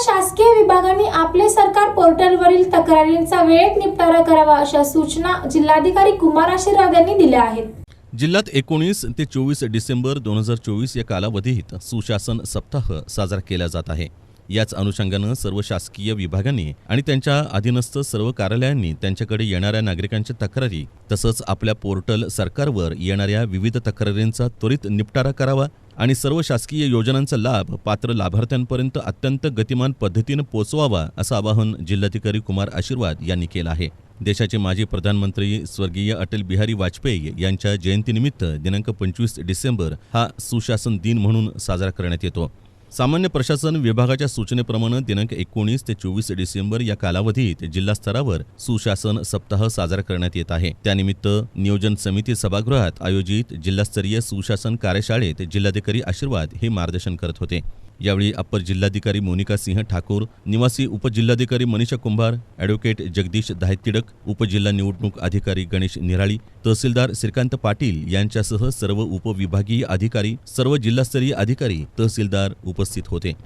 शासकीय विभागांनी आपले सरकार पोर्टलवरील तक्रारींचा वेळेत निपटारा करावा अशा सूचना जिल्हाधिकारी कुमार आशीर्वाद यांनी दिल्या आहेत. जिल्ह्यात एकोणीस ते चोवीस डिसेंबर दोन हजार चोवीस या कालावधीत सुशासन सप्ताह साजरा केला जात आहे. याच अनुषंगानं सर्व शासकीय विभागांनी आणि त्यांच्या अधीनस्थ सर्व कार्यालयांनी त्यांच्याकडे येणाऱ्या नागरिकांच्या तक्रारी तसंच आपल्या पोर्टल सरकारवर येणाऱ्या विविध तक्रारींचा त्वरित निपटारा करावा आणि सर्व शासकीय योजनांचा लाभ पात्र लाभार्थ्यांपर्यंत अत्यंत गतिमान पद्धतीनं पोचवावा असं आवाहन जिल्हाधिकारी कुमार आशीर्वाद यांनी केलं आहे. देशाचे माजी प्रधानमंत्री स्वर्गीय अटल बिहारी वाजपेयी यांच्या जयंतीनिमित्त दिनांक पंचवीस डिसेंबर हा सुशासन दिन म्हणून साजरा करण्यात येतो. सामान्य प्रशासन विभागाच्या सूचनेप्रमाणे दिनांक एकोणीस ते चोवीस डिसेंबर या कालावधीत जिल्हा स्तरावर सुशासन सप्ताह साजरा करण्यात येत आहे. त्यानिमित्त नियोजन समिती सभागृहात आयोजित जिल्हास्तरीय सुशासन कार्यशाळेत जिल्हाधिकारी आशीर्वाद हे मार्गदर्शन करत होते. यावेळी अप्पर जिल्हाधिकारी मोनिका सिंह ठाकूर निवासी उपजिल्हाधिकारी मनीषा कुंभार ॲडव्होकेट जगदीश दायतिडक उपजिल्हा निवडणूक अधिकारी गणेश निराळी तहसीलदार श्रीकांत पाटील यांच्यासह सर्व उपविभागीय अधिकारी सर्व जिल्हास्तरीय अधिकारी तहसीलदार उप उपस्थित होते.